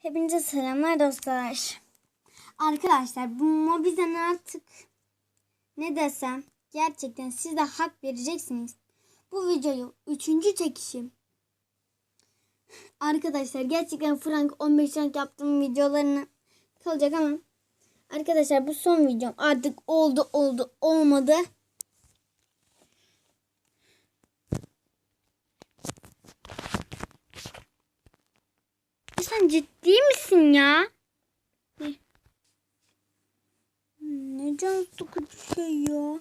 Hepinize selamlar dostlar. Arkadaşlar bu Mobizen artık ne desem gerçekten siz de hak vereceksiniz. Bu videoyu üçüncü çekişim. Arkadaşlar gerçekten Frank 15 rank yaptığım videolarını kalacak ama arkadaşlar bu son videom artık oldu oldu olmadı. Sen ciddi misin ya? Ne? Can sıkıcı şey ya.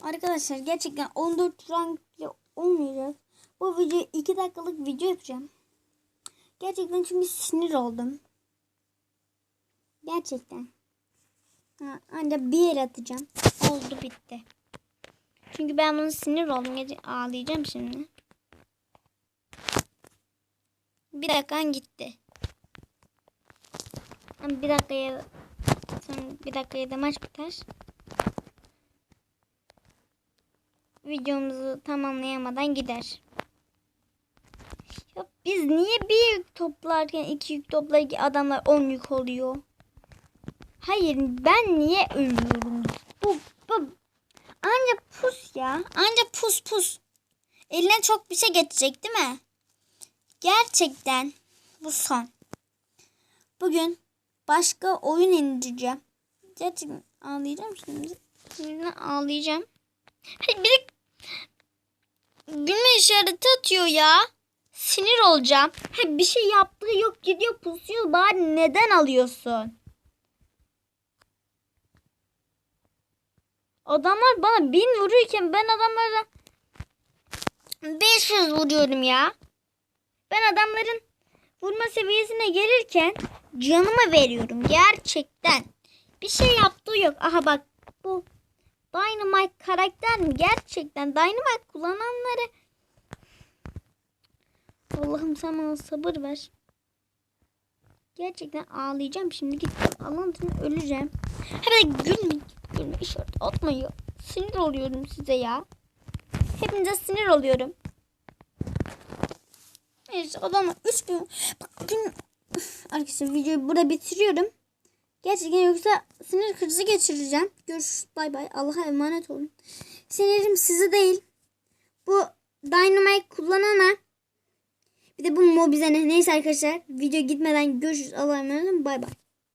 Arkadaşlar gerçekten 14 rankle olmayacak. Bu video 2 dakikalık video yapacağım. Gerçekten çünkü sinir oldum. Gerçekten. Ha, ancak bir yer atacağım. Oldu bitti. Çünkü ben bunu sinir oldum. Gece ağlayacağım şimdi. Bir dakikan gitti. Bir dakikaya sonra bir dakikaya da maç biter. Videomuzu tamamlayamadan gider. Ya biz niye bir yük toplarken iki yük toplarken adamlar on yük oluyor? Hayır ben niye ölüyorum? Bu, bu anca pus ya. Anca pus pus. Eline çok bir şey geçecek değil mi? Gerçekten bu son. Bugün başka oyun indireceğim. Gerçekten ağlayacağım şimdi. Şimdi ağlayacağım. Hayır bir gülme işareti atıyor ya. Sinir olacağım. Hayır, bir şey yaptığı yok gidiyor pusuyor. Bari neden alıyorsun? Adamlar bana bin vuruyorken ben adamlara 500 vuruyorum ya. Ben adamların vurma seviyesine gelirken canımı veriyorum gerçekten. Bir şey yaptığı yok. Aha bak bu Dynamite karakter mi? Gerçekten Dynamite kullananları Allah'ım sen bana sabır ver. Gerçekten ağlayacağım şimdi git Allah'ım öleceğim. Hemen gülme gülme işaret atmayın. Sinir oluyorum size ya. Hepinize sinir oluyorum. Neyse adamlar 3 bin. Bak gün... Arkadaşlar videoyu burada bitiriyorum. Gerçekten yoksa sinir krizi geçireceğim. Görüşürüz. Bay bay. Allah'a emanet olun. Sinirim sizi değil. Bu Dynamite kullanana bir de bu Mobizen'e neyse arkadaşlar video gitmeden görüşürüz. Allah'a emanet olun. Bay bay.